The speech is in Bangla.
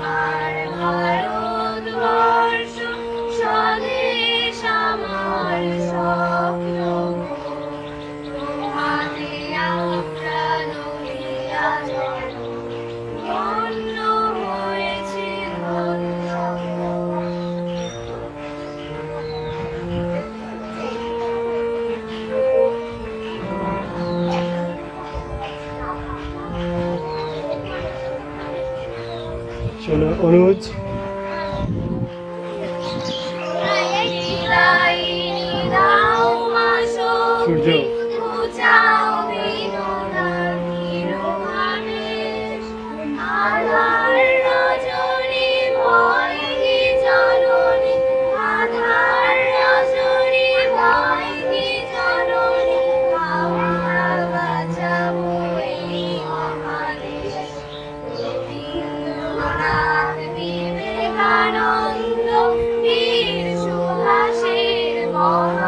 my life. শোনো অনুজ। সূর্য। আলো 好